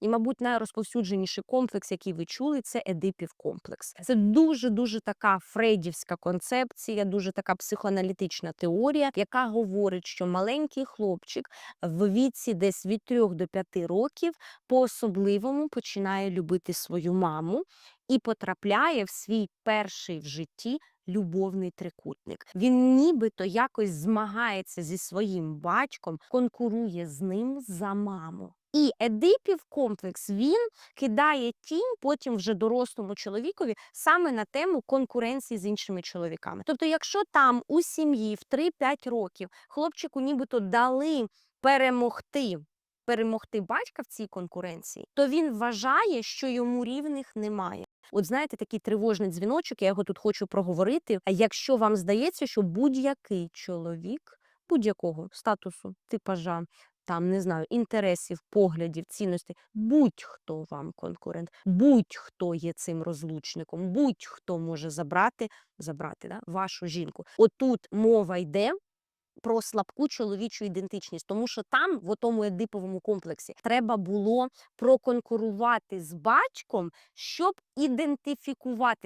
І, мабуть, найрозповсюдженіший комплекс, який ви чули, це Едипів комплекс. Це дуже дуже така фрейдівська концепція, дуже така психоаналітична теорія, яка говорить, що маленький хлопчик в віці десь від 3 до 5 років по-особливому починає любити свою маму і потрапляє в свій перший в житті любовний трикутник. Він нібито якось змагається зі своїм батьком, конкурує з ним за маму. І Едипів комплекс він кидає тінь потім вже дорослому чоловікові саме на тему конкуренції з іншими чоловіками. Тобто, якщо там у сім'ї в 3-5 років хлопчику нібито дали перемогти. Перемогти батька в цій конкуренції, то він вважає, що йому рівних немає. От знаєте, такий тривожний дзвіночок, я його тут хочу проговорити. А якщо вам здається, що будь-який чоловік будь-якого статусу, типажа, там не знаю, інтересів, поглядів, цінностей, будь-хто вам конкурент, будь-хто є цим розлучником, будь-хто може забрати, забрати да, вашу жінку. Отут мова йде. Про слабку чоловічу ідентичність, тому що там, в тому едиповому комплексі, треба було проконкурувати з батьком, щоб ідентифікувати